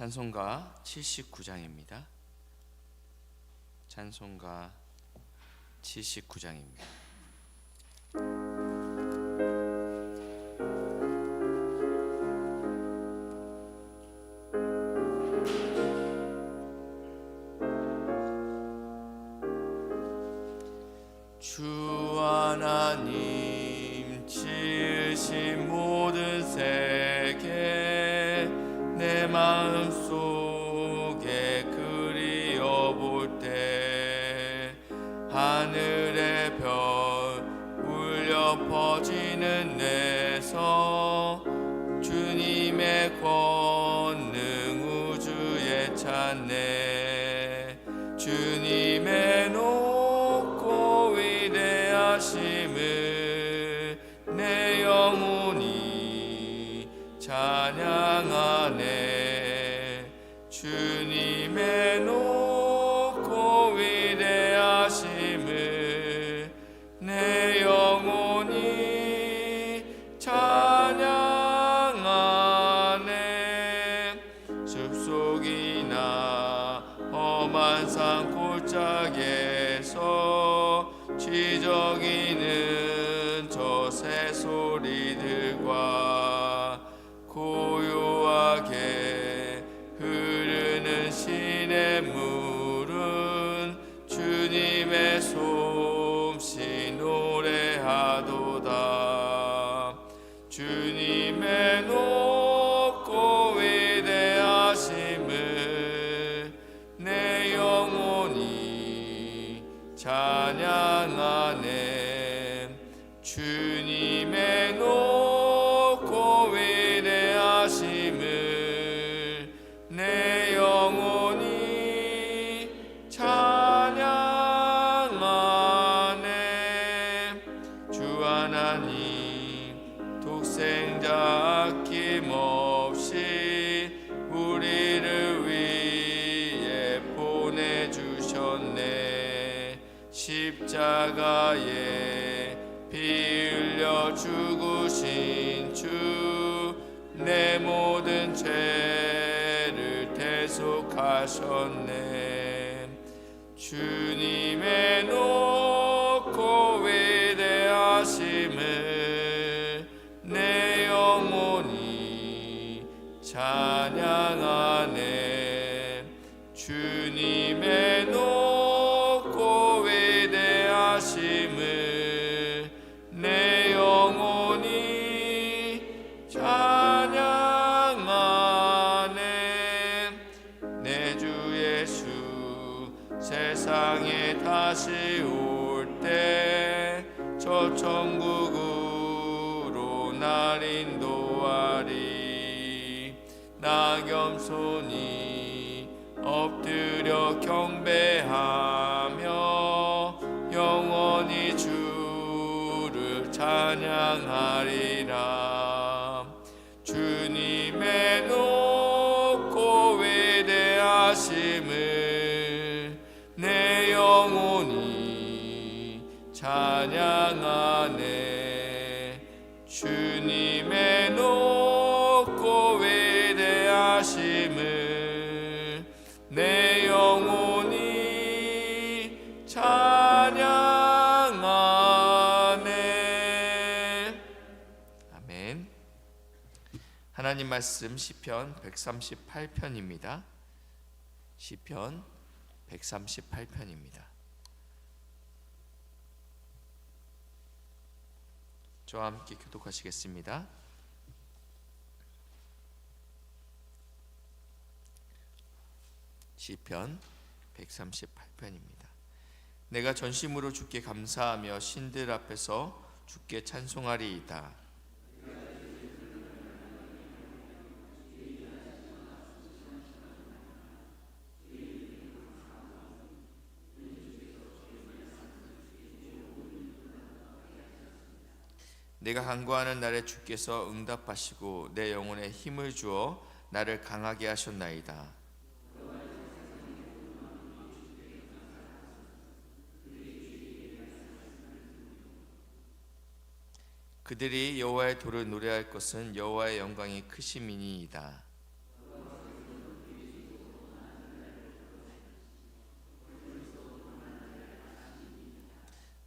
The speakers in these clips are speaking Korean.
찬송가 79장입니다. 찬송가 79장입니다. 퍼지는 내서 주님의 권 숲속이나 험한 산 골짜기에서 지저귀는 찬 속하셨네. 주님의 높 천국으로 날 인도하리? 나 겸손히 엎드려 경배하며 영원히 주를 찬양하리 말씀 시편 138편입니다. 시편 138편입니다. 저와 함께 교독하시겠습니다. 시편 138편입니다. 내가 전심으로 주께 감사하며 신들 앞에서 주께 찬송하리이다. 내가 간구하는 날에 주께서 응답하시고 내 영혼에 힘을 주어 나를 강하게 하셨나이다. 그들이 여호와의 도를 노래할 것은 여호와의 영광이 크심이니이다.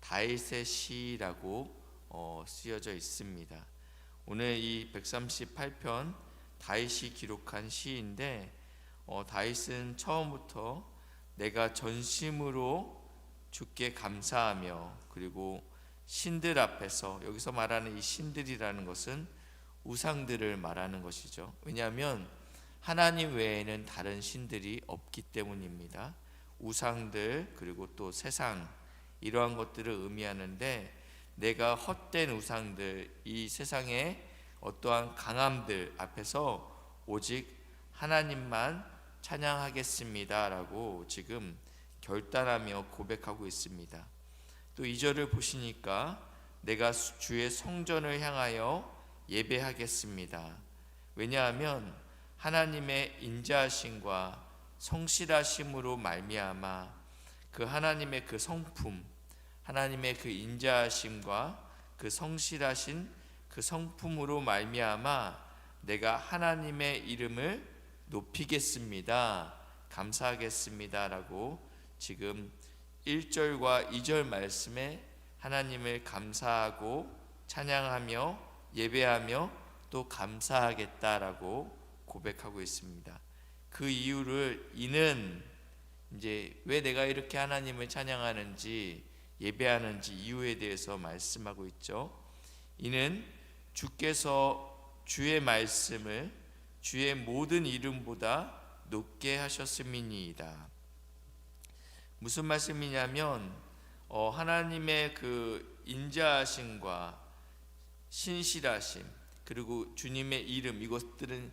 다윗의 시라고 어, 쓰여져 있습니다. 오늘 이 138편 다윗이 기록한 시인데 어, 다윗은 처음부터 내가 전심으로 주께 감사하며 그리고 신들 앞에서 여기서 말하는 이 신들이라는 것은 우상들을 말하는 것이죠. 왜냐하면 하나님 외에는 다른 신들이 없기 때문입니다. 우상들 그리고 또 세상 이러한 것들을 의미하는데 내가 헛된 우상들 이 세상의 어떠한 강함들 앞에서 오직 하나님만 찬양하겠습니다라고 지금 결단하며 고백하고 있습니다. 또 2절을 보시니까 내가 주의 성전을 향하여 예배하겠습니다. 왜냐하면 하나님의 인자하심과 성실하심으로 말미암아 그 하나님의 그 성품, 하나님의 그 인자하심과 그 성실하신 그 성품으로 말미암아 내가 하나님의 이름을 높이겠습니다. 감사하겠습니다라고 지금 1절과 2절 말씀에 하나님을 감사하고 찬양하며 예배하며 또 감사하겠다라고 고백하고 있습니다. 그 이유를 이는 이제 왜 내가 이렇게 하나님을 찬양하는지 예배하는지 이유에 대해서 말씀하고 있죠. 이는 주께서 주의 말씀을 주의 모든 이름보다 높게 하셨음이니이다. 무슨 말씀이냐면 어, 하나님의 그 인자하심과 신실하심 그리고 주님의 이름 이것들은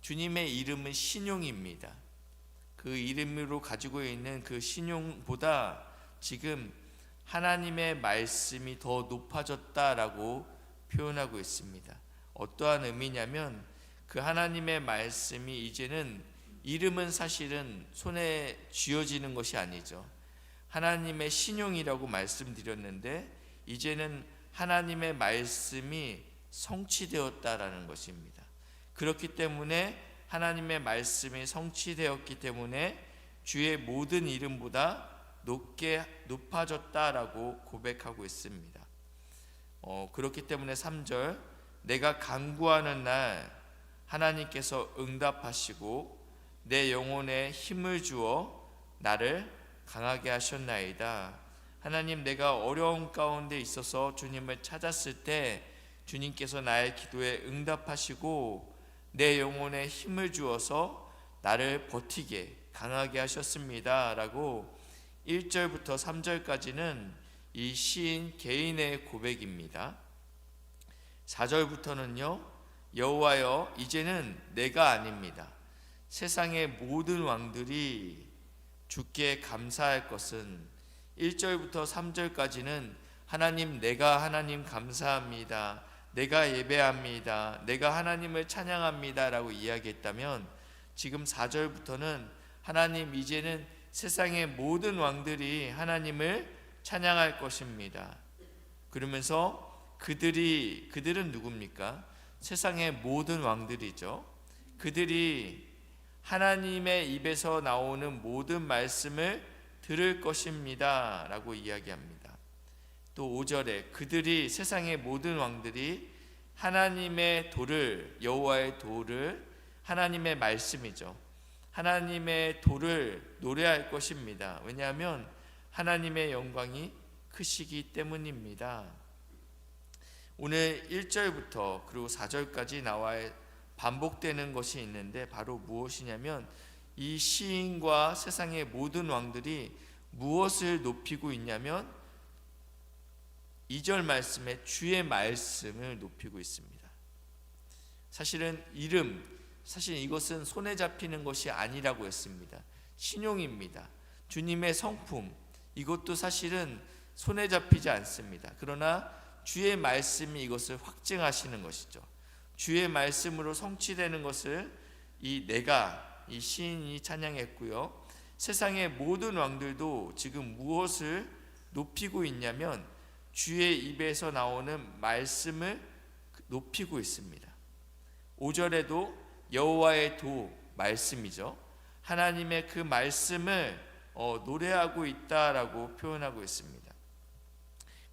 주님의 이름은 신용입니다. 그 이름으로 가지고 있는 그 신용보다 지금 하나님의 말씀이 더 높아졌다라고 표현하고 있습니다. 어떠한 의미냐면 그 하나님의 말씀이 이제는 이름은 사실은 손에 쥐어지는 것이 아니죠. 하나님의 신용이라고 말씀드렸는데 이제는 하나님의 말씀이 성취되었다라는 것입니다. 그렇기 때문에 하나님의 말씀이 성취되었기 때문에 주의 모든 이름보다 높게 높아졌다라고 고백하고 있습니다. 어, 그렇기 때문에 3절 내가 간구하는 날 하나님께서 응답하시고 내 영혼에 힘을 주어 나를 강하게 하셨나이다. 하나님 내가 어려움 가운데 있어서 주님을 찾았을 때 주님께서 나의 기도에 응답하시고 내 영혼에 힘을 주어서 나를 버티게 강하게 하셨습니다 라고 1절부터 3절까지는 이 시인 개인의 고백입니다. 4절부터는요. 여호와여 이제는 내가 아닙니다. 세상의 모든 왕들이 주께 감사할 것은 1절부터 3절까지는 하나님 내가 하나님 감사합니다. 내가 예배합니다. 내가 하나님을 찬양합니다라고 이야기했다면 지금 4절부터는 하나님 이제는 세상의 모든 왕들이 하나님을 찬양할 것입니다. 그러면서 그들이 그들은 누굽니까? 세상의 모든 왕들이죠. 그들이 하나님의 입에서 나오는 모든 말씀을 들을 것입니다라고 이야기합니다. 또 5절에 그들이 세상의 모든 왕들이 하나님의 도를 여호와의 도를 하나님의 말씀이죠. 하나님의 도를 노래할 것입니다. 왜냐하면 하나님의 영광이 크시기 때문입니다. 오늘 1절부터 그리고 4절까지 나와 반복되는 것이 있는데 바로 무엇이냐면 이 시인과 세상의 모든 왕들이 무엇을 높이고 있냐면 2절 말씀에 주의 말씀을 높이고 있습니다. 사실은 이름 사실 이것은 손에 잡히는 것이 아니라고 했습니다. 신용입니다. 주님의 성품 이것도 사실은 손에 잡히지 않습니다. 그러나 주의 말씀이 이것을 확증하시는 것이죠. 주의 말씀으로 성취되는 것을 이 내가 이 시인이 찬양했고요. 세상의 모든 왕들도 지금 무엇을 높이고 있냐면 주의 입에서 나오는 말씀을 높이고 있습니다. 5절에도 여호와의 도 말씀이죠. 하나님의 그 말씀을 어, 노래하고 있다라고 표현하고 있습니다.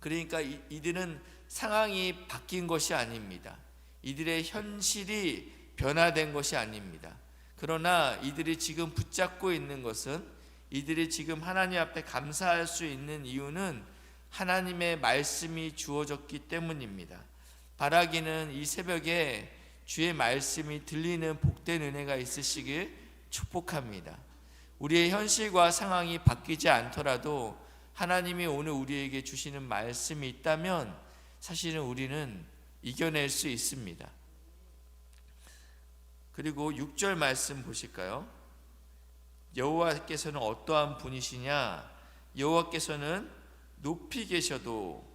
그러니까 이, 이들은 상황이 바뀐 것이 아닙니다. 이들의 현실이 변화된 것이 아닙니다. 그러나 이들이 지금 붙잡고 있는 것은 이들이 지금 하나님 앞에 감사할 수 있는 이유는 하나님의 말씀이 주어졌기 때문입니다. 바라기는 이 새벽에 주의 말씀이 들리는 복된 은혜가 있으시길 축복합니다. 우리의 현실과 상황이 바뀌지 않더라도 하나님이 오늘 우리에게 주시는 말씀이 있다면 사실은 우리는 이겨낼 수 있습니다. 그리고 6절 말씀 보실까요? 여호와께서는 어떠한 분이시냐? 여호와께서는 높이 계셔도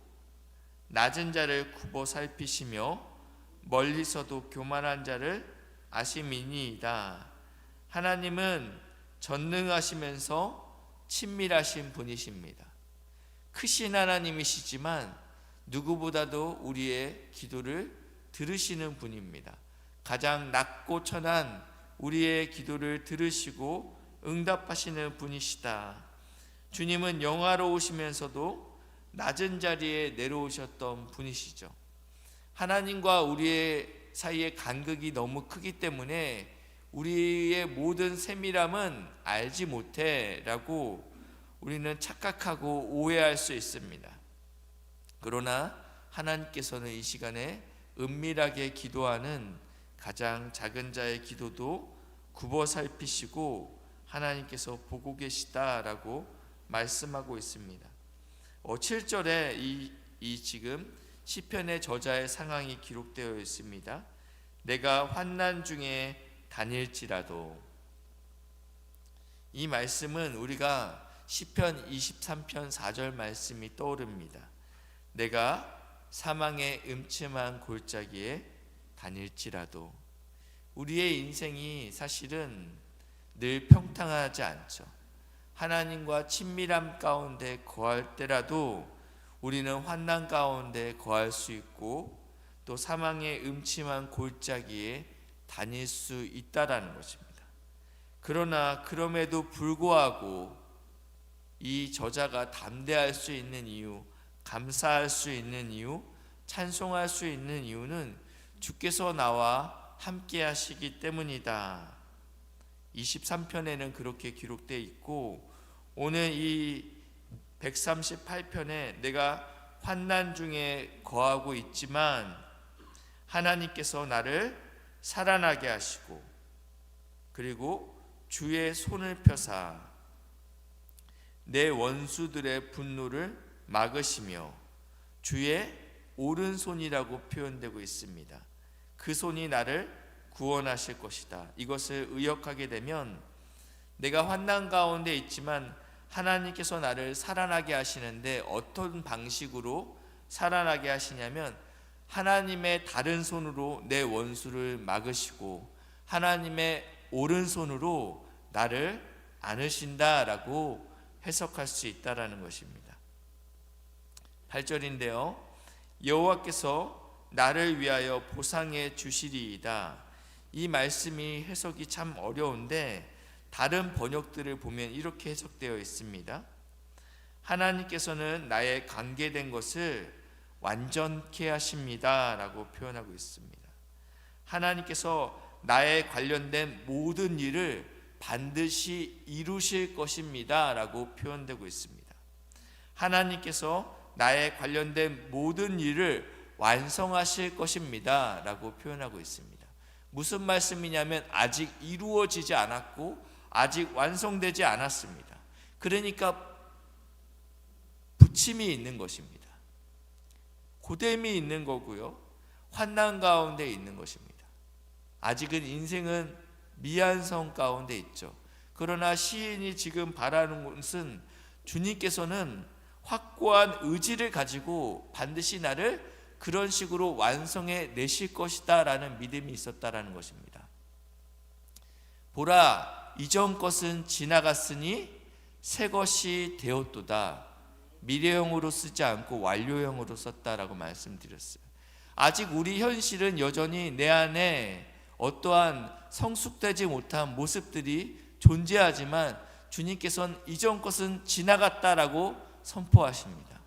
낮은 자를 굽어 살피시며 멀리서도 교만한 자를 아심이니이다. 하나님은 전능하시면서 친밀하신 분이십니다. 크신 하나님이시지만 누구보다도 우리의 기도를 들으시는 분입니다. 가장 낮고 천한 우리의 기도를 들으시고 응답하시는 분이시다. 주님은 영화로우시면서도 낮은 자리에 내려오셨던 분이시죠. 하나님과 우리의 사이의 간극이 너무 크기 때문에 우리의 모든 세밀함은 알지 못해라고 우리는 착각하고 오해할 수 있습니다. 그러나 하나님께서는 이 시간에 은밀하게 기도하는 가장 작은 자의 기도도 굽어 살피시고 하나님께서 보고 계시다라고 말씀하고 있습니다. 어, 7절에 이, 이 지금 시편의 저자의 상황이 기록되어 있습니다. 내가 환난 중에 다닐지라도 이 말씀은 우리가 시편 23편 4절 말씀이 떠오릅니다. 내가 사망의 음침한 골짜기에 다닐지라도 우리의 인생이 사실은 늘 평탄하지 않죠. 하나님과 친밀함 가운데 거할 때라도 우리는 환난 가운데 거할 수 있고 또 사망의 음침한 골짜기에 다닐 수 있다라는 것입니다. 그러나 그럼에도 불구하고 이 저자가 담대할 수 있는 이유, 감사할 수 있는 이유, 찬송할 수 있는 이유는 주께서 나와 함께 하시기 때문이다. 23편에는 그렇게 기록되어 있고 오늘 이 138편에 내가 환난 중에 거하고 있지만 하나님께서 나를 살아나게 하시고 그리고 주의 손을 펴사 내 원수들의 분노를 막으시며 주의 오른손이라고 표현되고 있습니다. 그 손이 나를 구원하실 것이다. 이것을 의역하게 되면 내가 환난 가운데 있지만 하나님께서 나를 살아나게 하시는데 어떤 방식으로 살아나게 하시냐면 하나님의 다른 손으로 내 원수를 막으시고 하나님의 오른손으로 나를 안으신다라고 해석할 수 있다라는 것입니다. 8절인데요. 여호와께서 나를 위하여 보상해 주시리이다. 이 말씀이 해석이 참 어려운데 다른 번역들을 보면 이렇게 해석되어 있습니다. 하나님께서는 나의 관계된 것을 완전케 하십니다라고 표현하고 있습니다. 하나님께서 나의 관련된 모든 일을 반드시 이루실 것입니다라고 표현되고 있습니다. 하나님께서 나의 관련된 모든 일을 완성하실 것입니다라고 표현하고 있습니다. 무슨 말씀이냐면 아직 이루어지지 않았고 아직 완성되지 않았습니다. 그러니까 부침이 있는 것입니다. 고됨이 있는 거고요. 환난 가운데 있는 것입니다. 아직은 인생은 미완성 가운데 있죠. 그러나 시인이 지금 바라는 것은 주님께서는 확고한 의지를 가지고 반드시 나를 그런 식으로 완성해 내실 것이다라는 믿음이 있었다라는 것입니다. 보라 이전 것은 지나갔으니 새 것이 되었도다. 미래형으로 쓰지 않고 완료형으로 썼다라고 말씀드렸어요. 아직 우리 현실은 여전히 내 안에 어떠한 성숙되지 못한 모습들이 존재하지만 주님께서는 이전 것은 지나갔다라고 선포하십니다.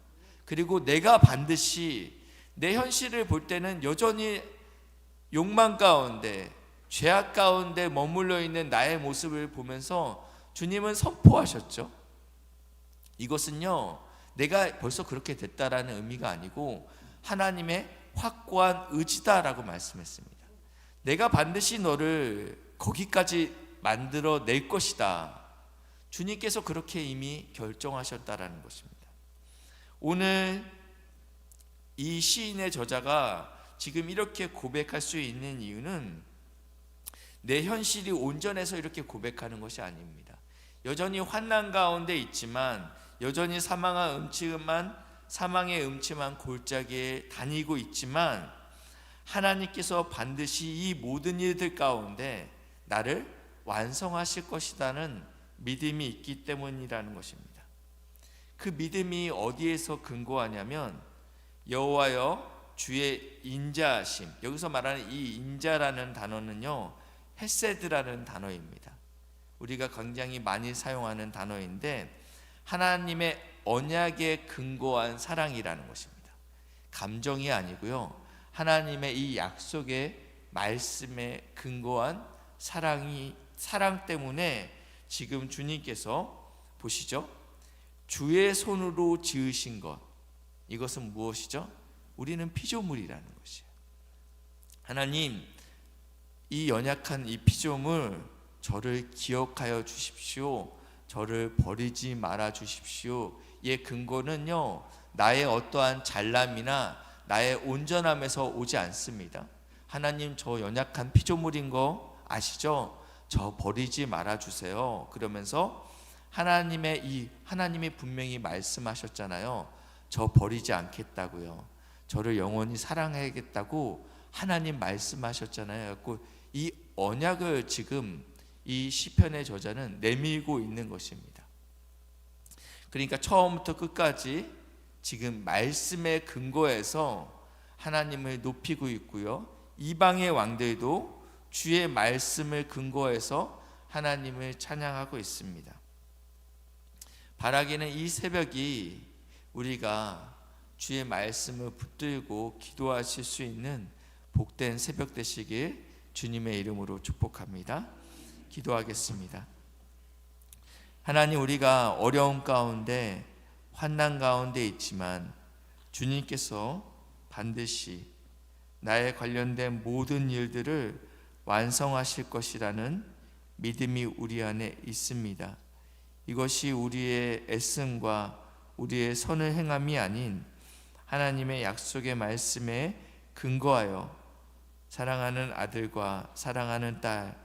그리고 내가 반드시 내 현실을 볼 때는 여전히 욕망 가운데 죄악 가운데 머물러 있는 나의 모습을 보면서 주님은 선포하셨죠. 이것은요, 내가 벌써 그렇게 됐다라는 의미가 아니고 하나님의 확고한 의지다라고 말씀했습니다. 내가 반드시 너를 거기까지 만들어 낼 것이다. 주님께서 그렇게 이미 결정하셨다라는 것입니다. 오늘 이 시인의 저자가 지금 이렇게 고백할 수 있는 이유는 내 현실이 온전해서 이렇게 고백하는 것이 아닙니다. 여전히 환난 가운데 있지만 여전히 사망한 음침한 사망의 음침한 골짜기에 다니고 있지만 하나님께서 반드시 이 모든 일들 가운데 나를 완성하실 것이라는 믿음이 있기 때문이라는 것입니다. 그 믿음이 어디에서 근거하냐면 여호와여 주의 인자하심. 여기서 말하는 이 인자라는 단어는요. 헤세드라는 단어입니다. 우리가 굉장히 많이 사용하는 단어인데 하나님의 언약에 근거한 사랑이라는 것입니다. 감정이 아니고요. 하나님의 이 약속의 말씀에 근거한 사랑이 사랑 때문에 지금 주님께서 보시죠. 주의 손으로 지으신 것 이것은 무엇이죠? 우리는 피조물이라는 것이에요. 하나님 이 연약한 이 피조물 저를 기억하여 주십시오. 저를 버리지 말아 주십시오. 의 근거는요. 나의 어떠한 잘남이나 나의 온전함에서 오지 않습니다. 하나님 저 연약한 피조물인 거 아시죠? 저 버리지 말아 주세요. 그러면서 하나님의 이 하나님이 분명히 말씀하셨잖아요. 저 버리지 않겠다고요. 저를 영원히 사랑하겠다고 하나님 말씀하셨잖아요. 이 언약을 지금 이 시편의 저자는 내밀고 있는 것입니다. 그러니까 처음부터 끝까지 지금 말씀에 근거해서 하나님을 높이고 있고요. 이방의 왕들도 주의 말씀을 근거해서 하나님을 찬양하고 있습니다. 바라기는 이 새벽이 우리가 주의 말씀을 붙들고 기도하실 수 있는 복된 새벽 되시길 주님의 이름으로 축복합니다. 기도하겠습니다. 하나님 우리가 어려움 가운데 환난 가운데 있지만 주님께서 반드시 나에 관련된 모든 일들을 완성하실 것이라는 믿음이 우리 안에 있습니다. 이것이 우리의 애씀과 우리의 선을 행함이 아닌 하나님의 약속의 말씀에 근거하여 사랑하는 아들과 사랑하는 딸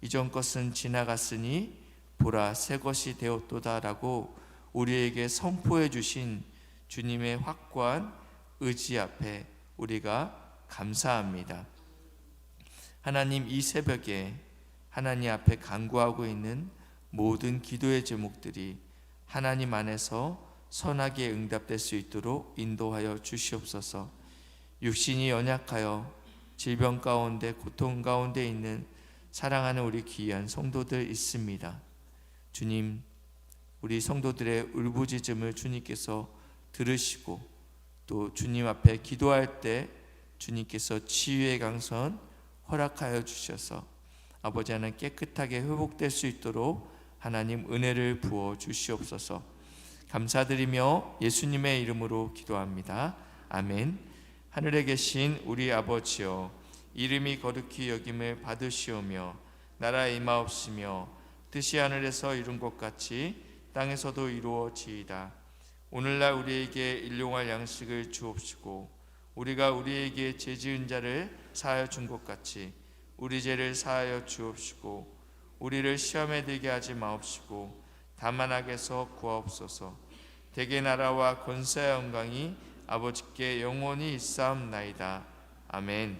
이전 것은 지나갔으니 보라 새 것이 되었도다라고 우리에게 선포해 주신 주님의 확고한 의지 앞에 우리가 감사합니다. 하나님 이 새벽에 하나님 앞에 간구하고 있는 모든 기도의 제목들이 하나님 안에서 선하게 응답될 수 있도록 인도하여 주시옵소서. 육신이 연약하여 질병 가운데 고통 가운데 있는 사랑하는 우리 귀한 성도들 있습니다. 주님, 우리 성도들의 울부짖음을 주님께서 들으시고 또 주님 앞에 기도할 때 주님께서 치유의 강선 허락하여 주셔서 아버지 하나님 깨끗하게 회복될 수 있도록 하나님 은혜를 부어 주시옵소서. 감사드리며 예수님의 이름으로 기도합니다. 아멘. 하늘에 계신 우리 아버지여 이름이 거룩히 여김을 받으시오며 나라 임하옵시며 뜻이 하늘에서 이룬 것 같이 땅에서도 이루어지이다. 오늘날 우리에게 일용할 양식을 주옵시고 우리가 우리에게 죄 지은 자를 사하여 준 것 같이 우리 죄를 사하여 주옵시고 우리를 시험에 들게 하지 마옵시고 다만 악에서 구하옵소서 대개 나라와 권세와 영광이 아버지께 영원히 있사옵나이다. 아멘.